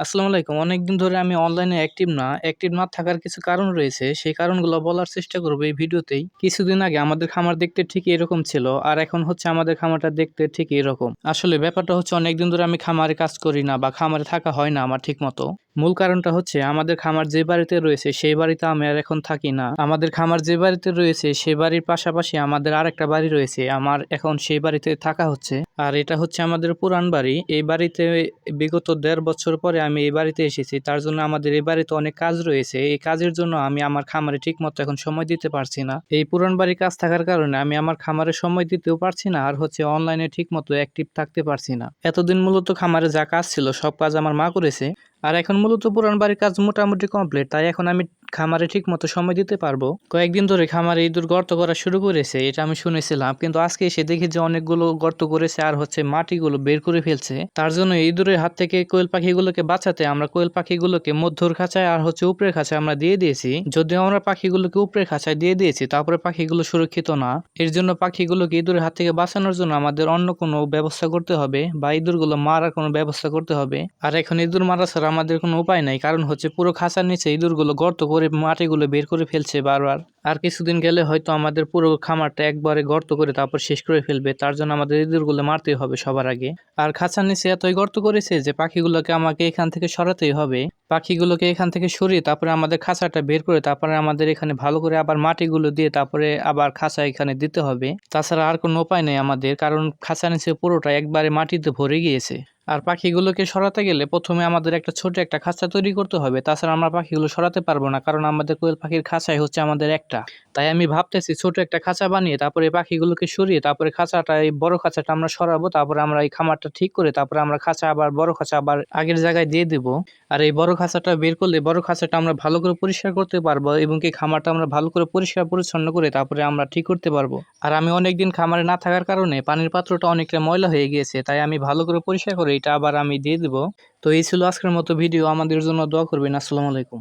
আসসালামু আলাইকুম। অনেকদিন ধরে আমি অনলাইনে অ্যাক্টিভ না। অ্যাক্টিভ না থাকার কিছু কারণ রয়েছে। সেই কারণগুলো বলার চেষ্টা করব এই ভিডিওতেই। কিছুদিন আগে আমাদের খামার দেখতে ঠিক এরকম ছিল, আর এখন হচ্ছে আমাদের খামারটা দেখতে ঠিক এরকম। আসলে ব্যাপারটা হচ্ছে অনেকদিন ধরে আমি খামারে কাজ করি না বা খামারে থাকা হয় না আমার ঠিক মতো মূল কারণটা হচ্ছে আমাদের খামার যে বাড়িতে রয়েছে, সেই বাড়িতে আমি আর এখন থাকি না। আমাদের খামার যে বাড়িতে রয়েছে সেই বাড়ির পাশাপাশি আমাদের আরেকটা বাড়ি রয়েছে। আমার এখন সেই বাড়িতে থাকা হচ্ছে। আর এটা হচ্ছে আমাদের পুরান বাড়ি। এই বাড়িতে বিগত দেড় বছর পরে আমি এই বাড়িতে এসেছি। তার জন্য আমাদের এই বাড়িতে অনেক কাজ রয়েছে। এই কাজের জন্য আমি আমার খামারে ঠিক মতো এখন সময় দিতে পারছি না। এই পুরান বাড়ির কাজ থাকার কারণে আমি আমার খামারে সময় দিতেও পারছি না আর হচ্ছে অনলাইনে ঠিক মতো অ্যাক্টিভ থাকতে পারছি না। এতদিন মূলত খামারে যা কাজ ছিল, সব কাজ আমার মা করেছে। আর এখন মূলত পুরান বাড়ির কাজ মোটামুটি কমপ্লিট তাই এখন আমি খামারে ঠিক মতো সময় দিতে পারব? কয়েকদিন ধরে খামারে ইঁদুর গর্ত করা শুরু করেছে, এটা আমি শুনেছিলাম। কিন্তু আজকে এসে দেখি যে অনেকগুলো গর্ত করেছে আর হচ্ছে মাটিগুলো বের করে ফেলছে। তার জন্য ইঁদুরের হাত থেকে কোয়েল পাখিগুলোকে বাঁচাতে আমরা কোয়েল পাখিগুলোকে মধ্যর খাঁচায় আর হচ্ছে উপরের খাঁচায় আমরা দিয়ে দিয়েছি। যদিও আমরা পাখিগুলোকে উপরের খাঁচায় দিয়ে দিয়েছি, তারপরে পাখিগুলো সুরক্ষিত না। এর জন্য পাখিগুলোকে ইঁদুরের হাত থেকে বাঁচানোর জন্য আমাদের অন্য কোনো ব্যবস্থা করতে হবে বা ইঁদুরগুলো মারার কোনো ব্যবস্থা করতে হবে। আর এখন ইঁদুর মারা ছাড়া আমাদের কোনো উপায় নাই, কারণ হচ্ছে পুরো খাঁচার নিচে ইঁদুরগুলো গর্ত করে মাটিগুলো বের করে ফেলছে বারবার। আর কিছুদিন গেলে হয়তো আমাদের পুরো খামারটা একবারে গর্ত করে তারপর শেষ করে ফেলবে। তার জন্য আমাদের ইঁদুরগুলো মারতেই হবে সবার আগে। আর খাঁচার নিচে এতই গর্ত করেছে যে পাখিগুলোকে আমাকে এখান থেকে সরাতেই হবে। পাখিগুলোকে এখান থেকে সরিয়ে তারপরে আমাদের খাঁচাটা বের করে তারপরে আমাদের এখানে ভালো করে আবার মাটিগুলো দিয়ে তারপরে আবার খাঁচা এখানে দিতে হবে। তাছাড়া আর কোনো উপায় নেই আমাদের, কারণ খাঁচা নিচে পুরোটা একবারে মাটিতে ভরে গিয়েছে। আর পাখিগুলোকে সরাতে গেলে প্রথমে আমাদের একটা ছোট একটা খাঁচা তৈরি করতে হবে। তাছাড়া আমরা পাখিগুলো সরাতে পারব না, কারণ আমাদের কোয়েল পাখির খাঁচাই হচ্ছে আমাদের একটা। তাই আমি ভাবতেছি ছোট একটা খাঁচা বানিয়ে তারপরে পাখিগুলোকে সরিয়ে তারপরে খাঁচাটা, এই বড় খাঁচাটা আমরা সরাবো, তারপরে আমরা এই খামারটা ঠিক করে তারপরে আমরা খাঁচা আবার, বড় খাঁচা আবার আগের জায়গায় দিয়ে দেব। আর এই বড় খাঁচাটা বের করলে বড় খাঁচাটা আমরা ভালো করে পরিষ্কার করতে পারব এবং কি খামারটা আমরা ভালো করে পরিষ্কার পরিচ্ছন্ন করে তারপরে আমরা ঠিক করতে পারব। আর আমি অনেক দিন খামারে না থাকার কারণে পানির পাত্রটা অনেকটা ময়লা হয়ে গিয়েছে, তাই আমি ভালো করে পরিষ্কার করে এটা আবার আমি দিয়ে দেবো। তো এই ছিল আজকের মতো ভিডিও, আমাদের জন্য দোয়া করবেন, আসসালামু আলাইকুম।